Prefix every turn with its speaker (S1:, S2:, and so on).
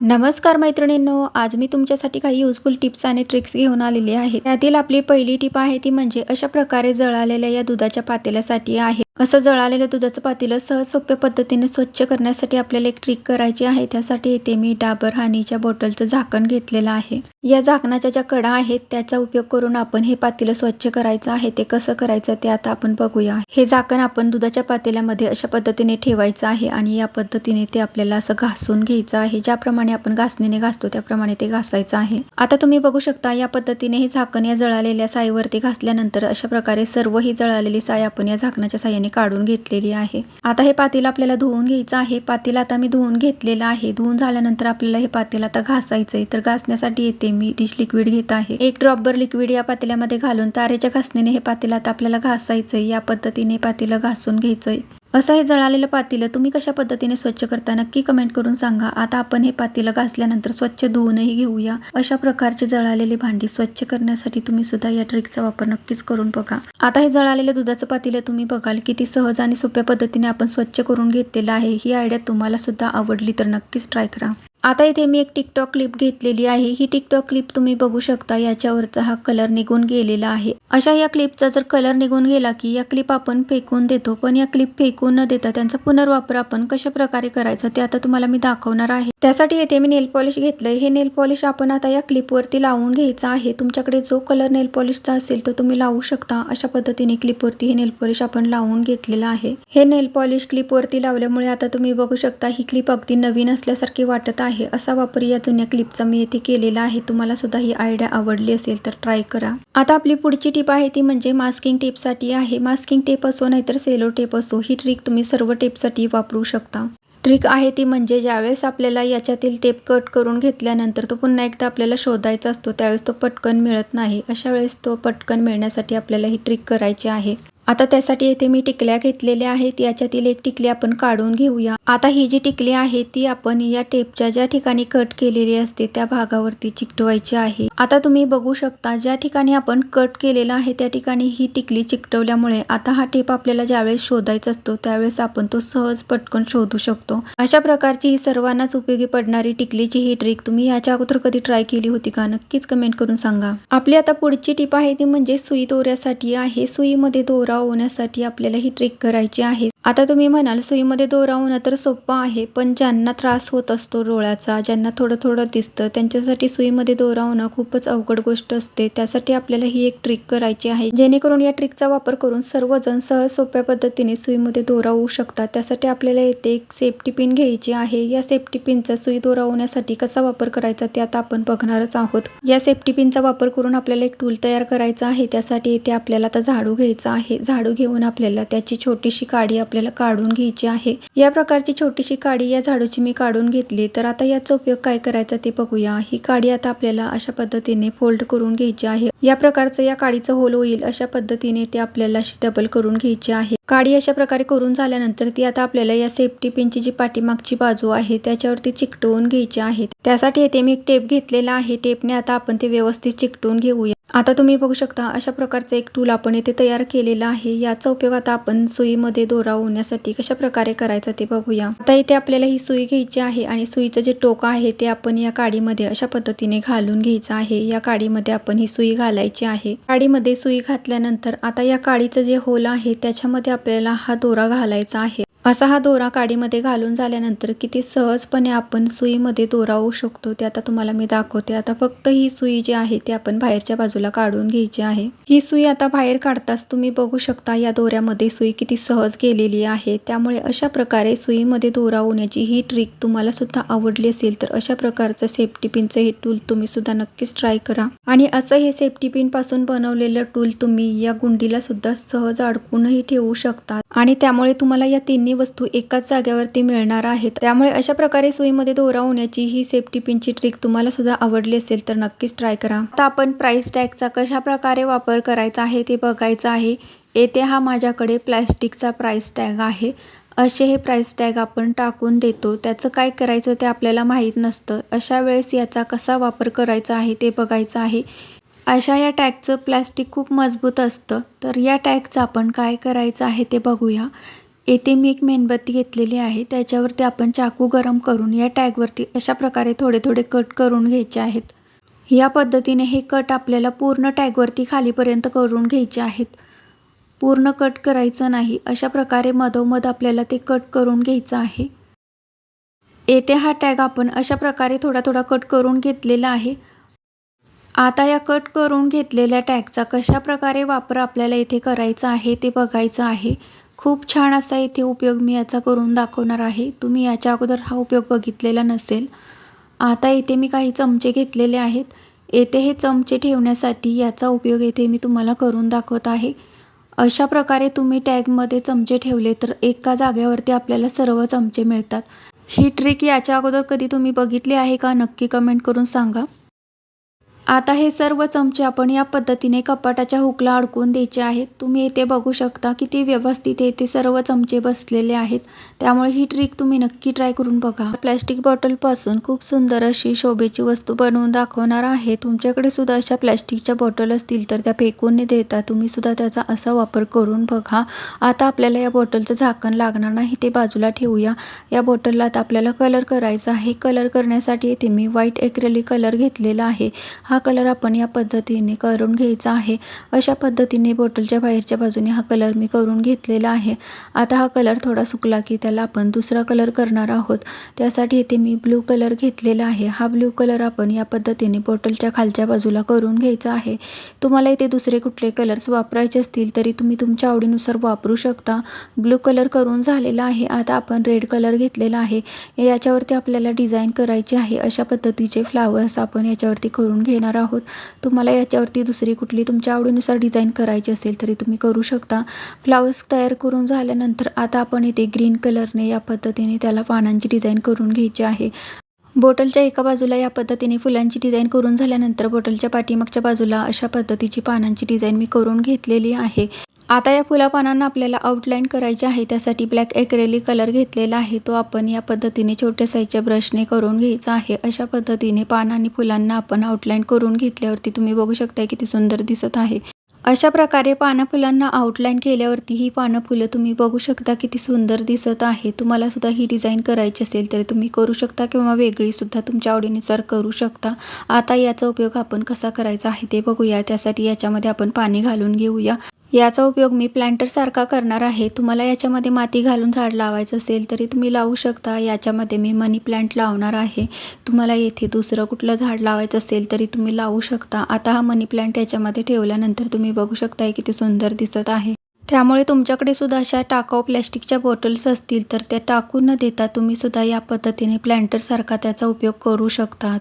S1: नमस्कार मैत्रिणींनो आज मी तुमच्यासाठी काही युजफुल टिप्स आणि ट्रिक्स घेऊन आलेली आहे. त्यातील आपली पहिली टिप आहे ती म्हणजे अशा प्रकारे जळालेल्या या दुधाच्या पातेल्यासाठी आहे. असं जळालेलं दुधाचं पातेलं सहज सोप्या पद्धतीने स्वच्छ करण्यासाठी आपल्याला एक ट्रिक करायची आहे. त्यासाठी येथे मी डाबर हानीच्या बॉटलचं झाकण घेतलेलं आहे. या झाकणाच्या ज्या कडा आहेत त्याचा उपयोग करून आपण हे पातेलं स्वच्छ करायचं आहे. ते कसं करायचं ते आता आपण बघूया. हे झाकण आपण दुधाच्या पातेल्यामध्ये अशा पद्धतीने ठेवायचं आहे आणि या पद्धतीने ते आपल्याला असं घासून घ्यायचं आहे. ज्याप्रमाणे आपण घासणीने घासतो त्याप्रमाणे ते घासायचं आहे. आता तुम्ही बघू शकता या पद्धतीने हे झाकण या जळालेल्या साईवरती घासल्यानंतर अशा प्रकारे सर्व ही जळालेली साय आपण या झाकणाच्या साह्याने काढून घेतलेली आहे. आता हे पातेलं आपल्याला धुवून घ्यायचं आहे. पातेलं आता मी धुवून घेतलेलं आहे. धुवून झाल्यानंतर आपल्याला हे पातेलं आता घासायचं आहे. तर घासण्यासाठी येते मी डिश लिक्विड घेत आहे. एक ड्रॉपभर लिक्विड या पातेल्यामध्ये घालून तारेच्या घासणीने हे पातेलं आता आपल्याला घासायचं आहे. या पद्धतीने पातेलं घासून घ्यायचंय असं हे जळालेलं पातेलं तुम्ही कशा पद्धतीने स्वच्छ करता? नक्की कमेंट करून सांगा. आता आपण हे पातेलं घासल्यानंतर स्वच्छ धुवूनही घेऊया. अशा प्रकारचे जळालेली भांडी स्वच्छ करण्यासाठी तुम्ही सुद्धा या ट्रिकचा वापर नक्कीच करून बघा. आता हे जळालेलं दुधाचं पातेलं तुम्ही बघाल किती सहज आणि सोप्या पद्धतीने आपण स्वच्छ करून घेतलेलं आहे. ही आयडिया तुम्हाला सुद्धा आवडली तर नक्कीच ट्राय करा. आता इथे मी एक टिकटॉक क्लिप घेतलेली आहे. ही टिकटॉक क्लिप तुम्ही बघू शकता. याच्यावरचा हा कलर निघून गेलेला आहे. अशा या क्लिपचा जर कलर निघून गेला की या क्लिप आपण फेकून देतो पण या क्लिप फेकून न देता त्यांचा पुनर्वापर आपण कशा प्रकारे करायचा ते आता तुम्हाला मी दाखवणार आहे. त्यासाठी येथे मी नेल पॉलिश घेतलंय. हे नेल पॉलिश आपण आता या क्लिपवरती लावून घ्यायचं आहे. तुमच्याकडे जो कलर नेल पॉलिशचा असेल तो तुम्ही लावू शकता. अशा पद्धतीने क्लिपवरती हे नेल पॉलिश आपण लावून घेतलेलं आहे. हे नेल पॉलिश क्लिपवरती लावल्यामुळे आता तुम्ही बघू शकता ही क्लिप अगदी नवीन असल्यासारखी वाटत आहे. आहे असा वापर या जुन्या क्लिपचा मी येथे केलेला आहे. तुम्हाला सुद्धा ही आयडिया आवडली असेल तर ट्राय करा. आता आपली पुढची टिप आहे ती म्हणजे मास्किंग टेपसाठी आहे. मास्किंग टेप असो नाहीतर सेलो टेप असो ही ट्रिक तुम्ही सर्व टेपसाठी वापरू शकता. ट्रिक आहे ती म्हणजे ज्यावेळेस आपल्याला याच्यातील टेप कट करून घेतल्यानंतर तो पुन्हा एकदा आपल्याला शोधायचा असतो त्यावेळेस तो पटकन मिळत नाही. अशा वेळेस तो पटकन मिळण्यासाठी आपल्याला ही ट्रिक करायची आहे. आता त्यासाठी येथे मी टिकल्या घेतलेल्या आहेत. याच्यातील एक टिकली आपण काढून घेऊया. आता ही जी टिकली आहे ती आपण या टेपच्या ज्या ठिकाणी कट केलेली असते त्या भागावरती चिकटवायची आहे. आता तुम्ही बघू शकता ज्या ठिकाणी आपण कट केलेला आहे त्या ठिकाणी ही टिकली चिकटवल्यामुळे आता हा टेप आपल्याला ज्यावेळेस शोधायचा असतो त्यावेळेस आपण तो सहज पटकन शोधू शकतो. अशा प्रकारची ही सर्वांनाच उपयोगी पडणारी टिकलीची ही ट्रिक तुम्ही याच्या अगोदर कधी ट्राय केली होती का? नक्कीच कमेंट करून सांगा. आपली आता पुढची टिप आहे ती म्हणजे सुई दोऱ्यासाठी आहे. सुईमध्ये दोरा होण्यासाठी आपल्याला ही ट्रिक करायची आहे. आता तुम्ही म्हणाल सुईमध्ये दोरा होणं तर सोपं आहे पण ज्यांना त्रास होत असतो डोळ्याचा ज्यांना थोडं थोडं दिसतं त्यांच्यासाठी सुईमध्ये दोरा होणं खूपच अवघड गोष्ट असते. त्यासाठी आपल्याला ही एक ट्रिक करायची आहे. जेणेकरून या ट्रिकचा वापर करून सर्वजण सहज सोप्या पद्धतीने सुईमध्ये दोरा होऊ शकतात. त्यासाठी आपल्याला येथे एक सेफ्टी पिन घ्यायची आहे. या सेफ्टी पिनचा सुई दोरा होण्यासाठी कसा वापर करायचा ते आता आपण बघणारच आहोत. या सेफ्टी पिनचा वापर करून आपल्याला एक टूल तयार करायचा आहे. त्यासाठी इथे आपल्याला आता झाडू घ्यायचा आहे. झाडू घेऊन आपल्याला त्याची छोटीशी काडी आपल्याला काढून घ्यायची आहे. या प्रकारची छोटीशी काडी या झाडूची मी काढून घेतली. तर आता याचा उपयोग काय करायचा ते बघूया. ही काडी आता आपल्याला अशा पद्धतीने फोल्ड करून घ्यायची आहे. या प्रकारचं या काडीचं होल होईल अशा पद्धतीने ते आपल्याला अशी डबल करून घ्यायची आहे. काडी अशा प्रकारे करून झाल्यानंतर ती आता आपल्याला या सेफ्टी पिनची जी पाठीमागची बाजू आहे त्याच्यावरती चिकटवून घ्यायची आहे. त्यासाठी येथे मी एक टेप घेतलेला आहे. टेपने आता आपण ते व्यवस्थित चिकटवून घेऊया. आता तुम्ही बघू शकता अशा प्रकारचं एक टूल आपण येथे तयार केलेला आहे. याचा उपयोग आता आपण सुईमध्ये दोरा होण्यासाठी कशा प्रकारे करायचा ते बघूया. आता इथे आपल्याला ही सुई घ्यायची आहे आणि सुईचं जे टोक आहे ते आपण या काडीमध्ये अशा पद्धतीने घालून घ्यायचं आहे. या काडीमध्ये आपण ही सुई घालायची आहे. काडीमध्ये सुई घातल्यानंतर आता या काडीचं जे होल आहे त्याच्यामध्ये आपल्याला हा दोरा घालायचा आहे. असा हा दोरा काडीमध्ये घालून झाल्यानंतर किती सहजपणे आपण सुईमध्ये दोरा होऊ शकतो ते आता तुम्हाला मी दाखवते. आता फक्त ही सुई जी आहे ती आपण बाहेरच्या बाजूला काढून घ्यायची आहे. ही सुई आता बाहेर काढताच तुम्ही बघू शकता या दोऱ्यामध्ये सुई किती सहज गेलेली आहे. त्यामुळे अशा प्रकारे सुईमध्ये दोरा होण्याची ही ट्रिक तुम्हाला सुद्धा आवडली असेल तर अशा प्रकारचं सेफ्टी पिनचं हे टूल तुम्ही सुद्धा नक्कीच ट्राय करा. आणि असं हे सेफ्टी पिनपासून बनवलेलं टूल तुम्ही या गुंडीला सुद्धा सहज अडकूनही ठेवू शकता. आणि त्यामुळे तुम्हाला या तिन्ही वस्तू एकाच जाग्यावरती मिळणार आहेत. त्यामुळे अशा प्रकारे सुईमध्ये दोरा होण्याची ही सेफ्टी पिनची ट्रिक तुम्हाला सुद्धा आवडली असेल तर नक्कीच ट्राय करा. आता आपण प्राइस टॅगचा कशा प्रकारे वापर करायचा आहे ते बघायचं आहे. येथे हा माझ्याकडे प्लॅस्टिकचा प्राइस टॅग आहे. असे हे प्राइस टॅग आपण टाकून देतो. त्याचं काय करायचं ते आपल्याला माहीत नसतं. अशा वेळेस याचा कसा वापर करायचा आहे ते बघायचं आहे. अशा या टॅगचं प्लॅस्टिक खूप मजबूत असतं. तर या टॅगचं आपण काय करायचं आहे ते बघूया. येथे मी एक मेणबत्ती घेतलेली आहे. त्याच्यावरती आपण चाकू गरम करून या टॅगवरती अशा प्रकारे थोडे थोडे कट करून घ्यायचे आहेत. या पद्धतीने हे कट आपल्याला पूर्ण टॅगवरती खालीपर्यंत करून घ्यायचे आहेत. पूर्ण कट करायचं नाही. अशा प्रकारे मधोमध आपल्याला ते कट करून घ्यायचं आहे. येथे हा टॅग आपण अशा प्रकारे थोडा थोडा कट करून घेतलेला आहे. आता या कट करून घेतलेल्या टॅगचा कशा प्रकारे वापर आपल्याला इथे करायचा आहे ते बघायचं आहे. खूप छान असा इथे उपयोग मी याचा करून दाखवणार आहे. तुम्ही याच्या अगोदर हा उपयोग बघितलेला नसेल. आता इथे मी काही चमचे घेतलेले आहेत. येथे हे चमचे ठेवण्यासाठी याचा उपयोग येथे मी तुम्हाला करून दाखवत आहे. अशा प्रकारे तुम्ही टॅगमध्ये चमचे ठेवले तर एका जागेवरती आपल्याला सर्व चमचे मिळतात. ही ट्रिक याच्या अगोदर कधी तुम्ही बघितली आहे का नक्की कमेंट करून सांगा. आता हे सर्व चमचे आपण या पद्धतीने कपाटाच्या हुकला अडकून द्यायचे आहेत. तुम्ही येथे बघू शकता किती व्यवस्थित येथे सर्व चमचे बसलेले आहेत. त्यामुळे ही ट्रिक तुम्ही नक्की ट्राय करून बघा. प्लॅस्टिक बॉटलपासून खूप सुंदर अशी शोभेची वस्तू बनवून दाखवणार आहे. तुमच्याकडे सुद्धा अशा प्लॅस्टिकच्या बॉटल असतील तर त्या फेकून न देता तुम्ही सुद्धा त्याचा असा वापर करून बघा. आता आपल्याला या बॉटलचं झाकण लागणार नाही ते बाजूला ठेवूया. या बॉटलला आता आपल्याला कलर करायचा आहे. कलर करण्यासाठी येथे मी व्हाईट एक्रेलिक कलर घेतलेला आहे. हा कलर आपण या पद्धतीने करून घ्यायचा आहे. अशा पद्धतीने बॉटलच्या बाहेरच्या बाजूने हा कलर मी करून घेतलेला आहे. आता हा कलर थोडा सुकला की त्याला आपण दुसरा कलर करणार आहोत. त्यासाठी इथे मी ब्लू कलर घेतलेला आहे. हा ब्ल्यू कलर आपण या पद्धतीने बॉटलच्या खालच्या बाजूला करून घ्यायचा आहे. तुम्हाला इथे दुसरे कुठले कलर्स वापरायचे असतील तरी तुम्ही तुमच्या आवडीनुसार वापरू शकता. ब्लू कलर करून झालेला आहे. आता आपण रेड कलर घेतलेला आहे. याच्यावरती आपल्याला डिझाईन करायची आहे. अशा पद्धतीचे फ्लावर्स आपण याच्यावरती करून घे देणार आहोत. तुम्हाला याच्यावरती दुसरी कुठली तुमच्या आवडीनुसार डिझाईन करायची असेल तरी तुम्ही करू शकता. फ्लावर्स तयार करून झाल्यानंतर आता आपण इथे ग्रीन कलरने या पद्धतीने त्याला पानांची डिझाईन करून घ्यायची आहे. बॉटलच्या एका बाजूला या पद्धतीने फुलांची डिझाईन करून झाल्यानंतर बॉटलच्या पाठीमागच्या बाजूला अशा पद्धतीची पानांची डिझाईन मी करून घेतलेली आहे. आता या फुला पानांना आपल्याला आउटलाईन करायची आहे. त्यासाठी ब्लॅक एक्रेली कलर घेतलेला आहे. तो आपण या पद्धतीने छोट्या साईजच्या ब्रशने करून घ्यायचा आहे. अशा पद्धतीने पान आणि फुलांना आपण आउटलाईन करून घेतल्यावरती तुम्ही बघू शकता किती सुंदर दिसत आहे. अशा प्रकारे पानं फुलांना आउटलाईन केल्यावरती ही पानं फुलं तुम्ही बघू शकता किती सुंदर दिसत आहे. तुम्हाला सुद्धा ही डिझाईन करायची असेल तर तुम्ही करू शकता किंवा वेगळी सुद्धा तुमच्या आवडीनुसार करू शकता. आता याचा उपयोग आपण कसा करायचा आहे ते बघूया. त्यासाठी याच्यामध्ये आपण पाणी घालून घेऊया. याचा उपयोग मी प्लांटरसारखा करणार आहे. तुम्हाला याच्यामध्ये माती घालून झाड लावायचं असेल तरी तुम्ही लावू शकता. याच्यामध्ये मी मनी प्लांट लावणार आहे. तुम्हाला येथे दुसरं कुठलं झाड लावायचं असेल तरी तुम्ही लावू शकता. आता हा मनी प्लांट याच्यामध्ये ठेवल्यानंतर तुम्ही बघू शकता किती सुंदर दिसत आहे. त्यामुळे तुमच्याकडे सुद्धा अशा टाकाऊ प्लॅस्टिकच्या बॉटल्स असतील तर त्या टाकून न देता तुम्ही सुद्धा या पद्धतीने प्लांटरसारखा त्याचा उपयोग करू शकता.